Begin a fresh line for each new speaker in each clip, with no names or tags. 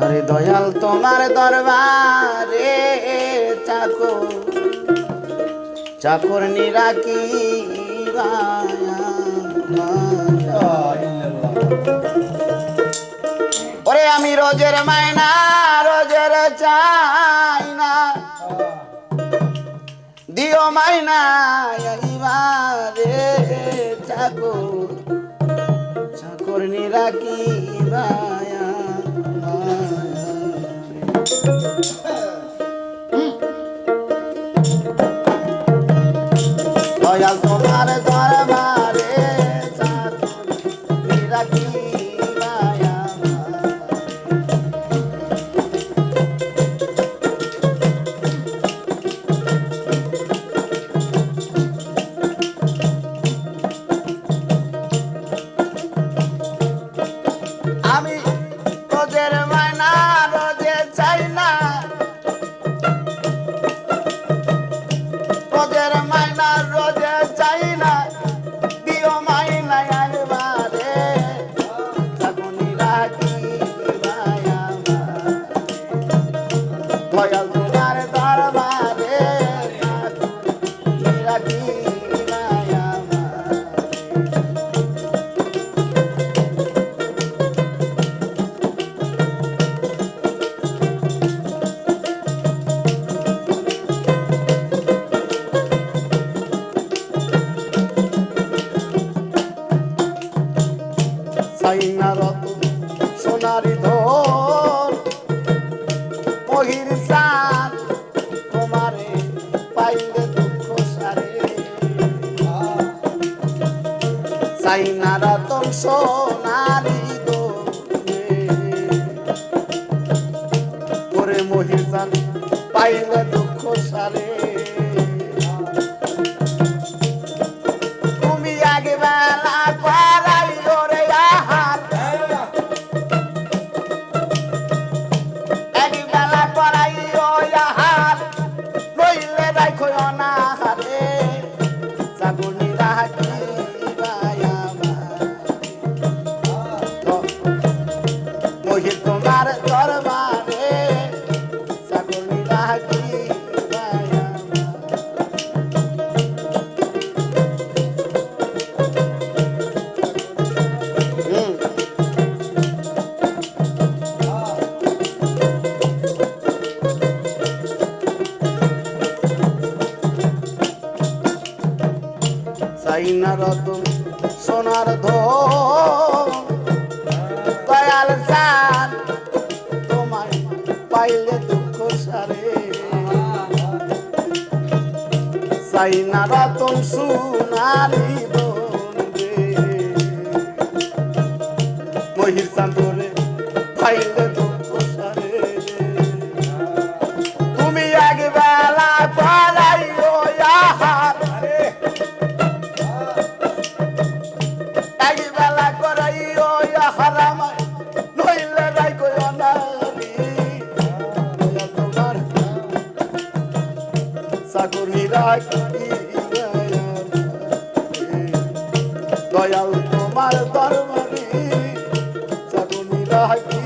হরে দয়াল তোমার দরবারে চাকর নিরাকি ওরে আমি রোজের মায়না রোজের চাই না দিও মাইনা ইবারে চাকর চাকর নিরাকি মায়া দয়াল তোমার মহির সান তোমারে পাইলে দুঃখ সোনারি সাইনা রতন সোনারি মহির চাঁদরে পাইলে তুমি এক বেলা পালাই ও আহার এক বেলা করাই ও নইলে রাই কই অনারি তোমার সাকুনি রাখি দয়াল তোমার দরবারি সাকুনি রাখি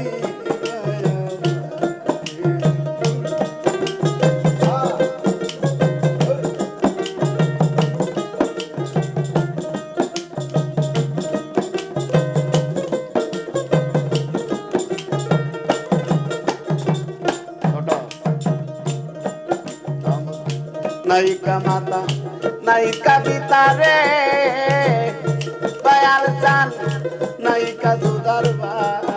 নায়িকা মাতা নায়িকা পিতা রে। দয়াল চান নায়িকা দুদার মুখ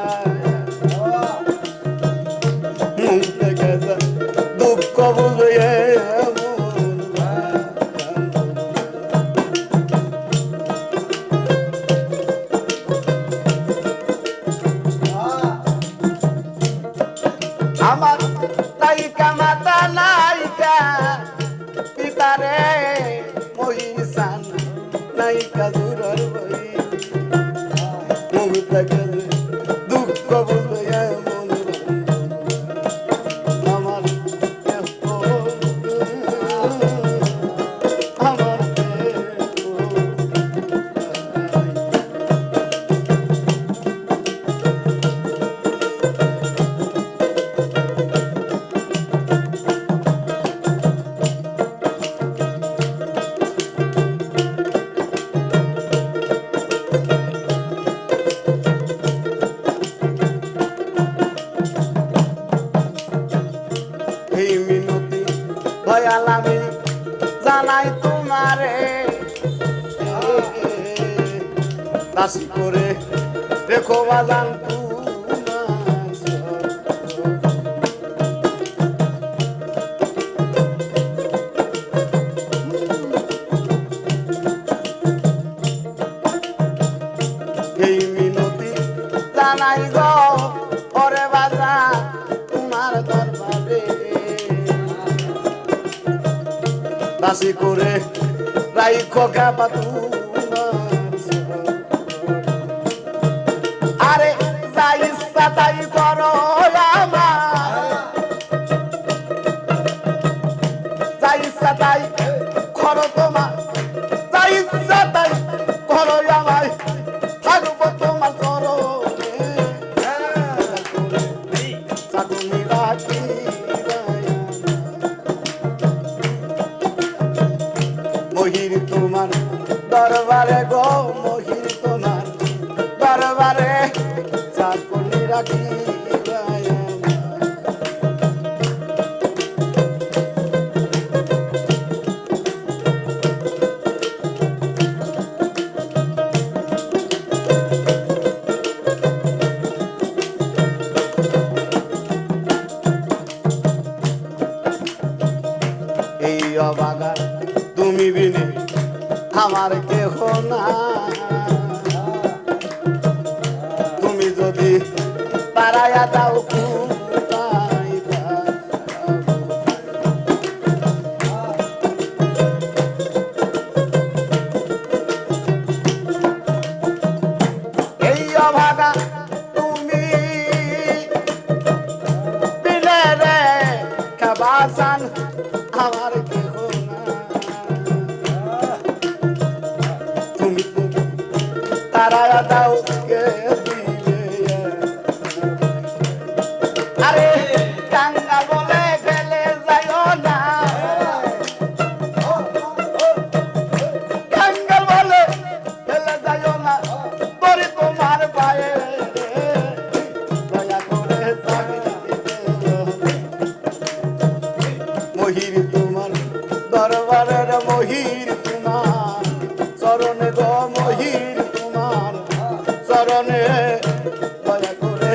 দয়াল আমি জানাই তোমারে। হ্যাঁ। দাসি করে দেখো বাজান। রাশি করে রাই খোকা পাতু।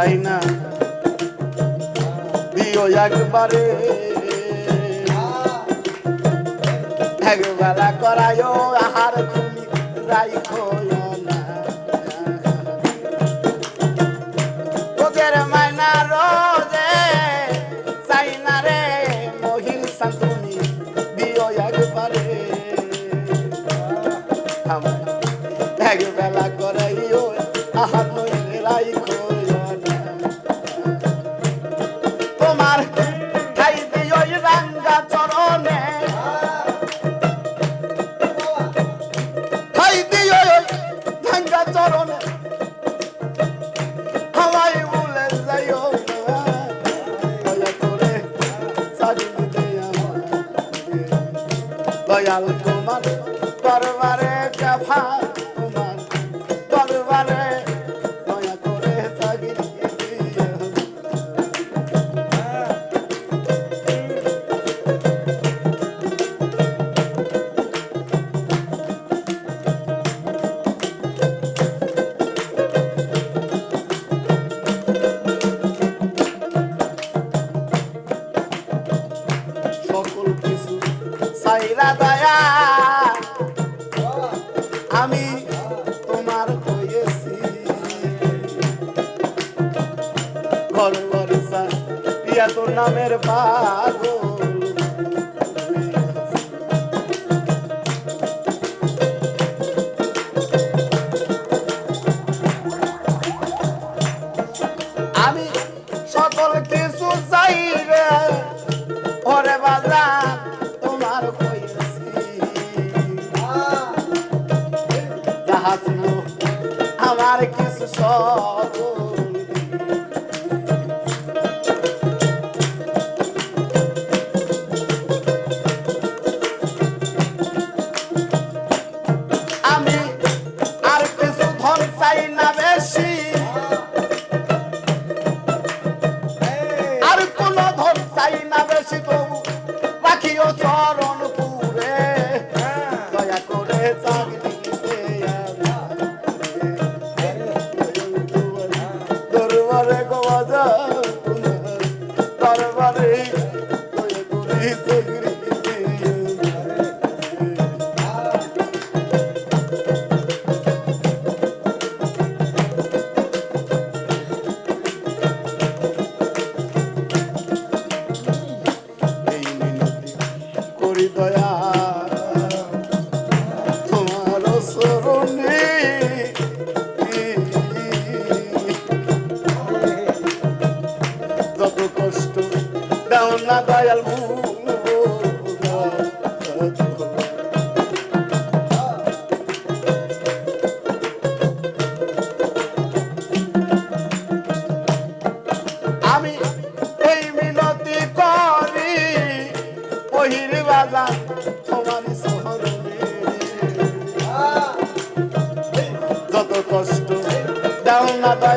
তাই না দিও একবারে। একবেলা করায় আহার খুলি রাইখো। ডাল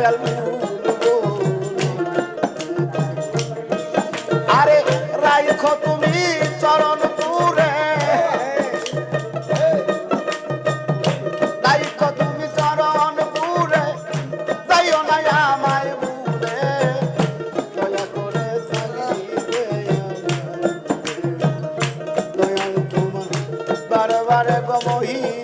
দয়াল আরে রাইখ তুমি চরণ পুরে রাইখ তুমি চরণ পুরে যাইও না আমায় পুরে দয়া করে দয়াল তোমার বারবার গমহী